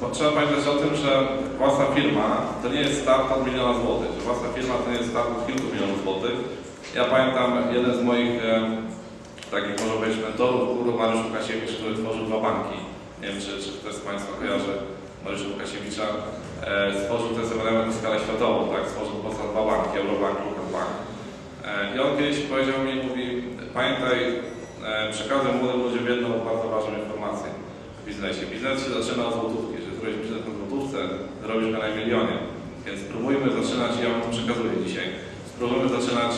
Bo trzeba pamiętać o tym, że własna firma to nie jest start od miliona złotych. Własna firma to nie jest start od kilku milionów złotych. Ja pamiętam jeden z moich e, takich, może powiedzieć, mentorów, guru Mariusz Łukasiewicz, który tworzył dwa banki. Nie wiem, czy, czy ktoś z Państwa kojarzy Mariusza Łukasiewicza. E, stworzył te element na skalę światową, tak? Stworzył poza dwa banki, Eurobank, Lukas E, I on kiedyś powiedział mi, mówi, pamiętaj, e, przekazuj młodym ludziom jedną bardzo ważną informację biznesie. Biznes się zaczyna od złotówki. Jeżeli zrobisz biznes na złotówce, robisz go na milionie. Więc spróbujmy zaczynać, ja wam to przekazuję dzisiaj, spróbujmy zaczynać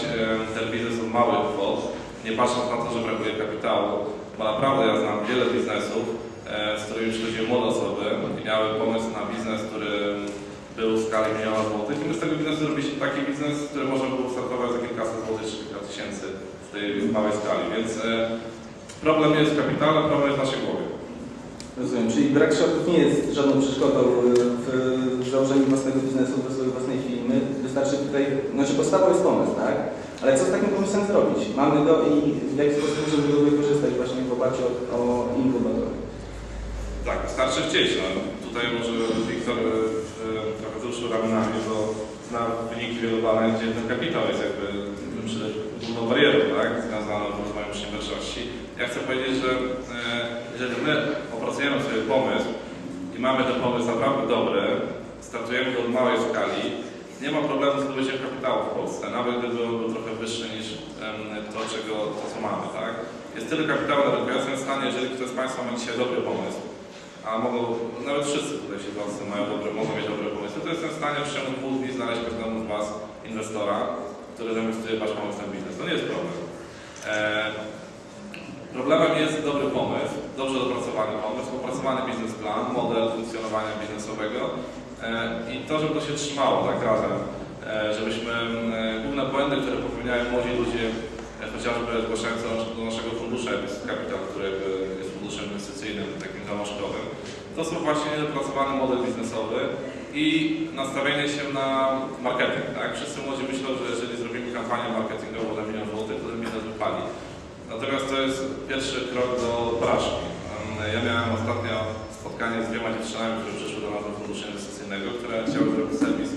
ten biznes od małych kwot, nie patrząc na to, że brakuje kapitału, bo naprawdę ja znam wiele biznesów, e, z którymi przychodziły młode osoby i miały pomysł na biznes, który był w skali miliona złotych i my z tego biznesu zrobiliśmy taki biznes, który można było startować za kilkaset złotych czy kilka tysięcy w tej małej skali. Więc e, problem jest w kapitale, problem jest w naszej głowie. Rozumiem, czyli brak środków nie jest żadną przeszkodą y, w założeniu własnego biznesu, w rozwoju własnej firmy. Wystarczy tutaj, znaczy podstawą jest pomysł, tak? Ale co z takim pomysłem zrobić? Mamy go i w jaki sposób możemy go wykorzystać właśnie w oparciu o, o inkubator? Tak, wystarczy chcieć. No. Tutaj może Wiktor e, e, trochę wzruszył ramionami, bo zna wyniki wielu badań, gdzie ten kapitał jest jakby przy główną barierą, związaną z przedsiębiorczości. Ja chcę powiedzieć, że e, jeżeli my opracujemy sobie pomysł i mamy ten pomysł naprawdę dobry, startujemy go od małej skali, nie ma problemu z zdobyciem kapitału w Polsce, nawet gdyby był trochę wyższy niż to, czego, to, co mamy, tak? Jest tyle kapitału na rynku. Ja jestem w stanie, jeżeli ktoś z Państwa ma dzisiaj dobry pomysł, a mogą, nawet wszyscy tutaj siedzący mają dobre, mogą mieć dobre pomysły, to jestem w stanie w ciągu dwóch dni znaleźć każdemu z Was inwestora, który zainwestuje w Wasz pomysł na biznes. To nie jest problem. E, problemem jest dobry pomysł, dobrze dopracowany pomysł, opracowany biznesplan, model funkcjonowania biznesowego e, i to, żeby to się trzymało tak razem, e, żebyśmy główne błędy, które popełniają młodzi ludzie, chociażby zgłaszając do nasz- do naszego funduszu, Capital, który jest funduszem inwestycyjnym, takim załączkowym, to są właśnie niedopracowany model biznesowy i nastawienie się na marketing. Tak? Wszyscy młodzi myślą, że jeżeli zrobimy kampanię marketingową za milion złotych, to ten biznes wypali. Natomiast to jest pierwszy krok do porażki. Ja miałem ostatnio spotkanie z dwiema dziewczynami, które przyszły do nas do funduszu inwestycyjnego, które chciały zrobić serwis,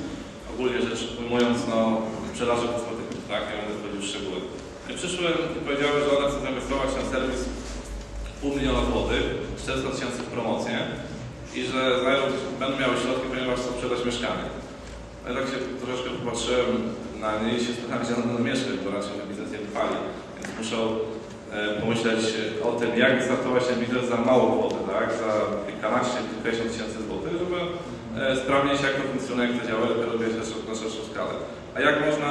ogólnie rzecz ujmując, no, sprzedaży kosmetyków, tak? Nie będę wchodził w szczegóły. I przyszły i powiedziały, że one chcą zainwestować ten serwis pół miliona złotych, 400 tysięcy w promocję i że znajdą, będą miały środki, ponieważ chcą sprzedać mieszkanie. No i tak się troszeczkę popatrzyłem na nie i się gdzie one będą mieszkać, bo raczej biznes nie wypali. Więc muszą pomyśleć o tym, jak startować ten biznes za małą kwotę, tak? Za kilkanaście, kilkadziesiąt tysięcy złotych, żeby e, sprawdzić, jak to funkcjonuje, jak to działa, dopiero robić na szerszą- skalę. A jak można,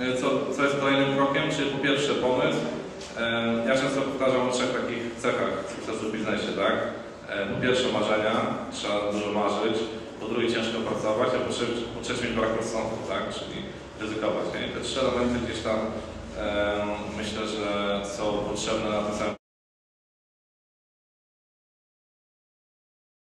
e, co, co jest kolejnym krokiem? Czyli po pierwsze pomysł, E, Ja często powtarzam o trzech takich cechach sukcesu w biznesie, tak? E, Po pierwsze marzenia, trzeba dużo marzyć, po drugie ciężko pracować, a po trzecie, trzecie brak rozsądku, tak? Czyli ryzykować. Nie? Te trzy elementy gdzieś tam e, myślę, potrzebne na tym samym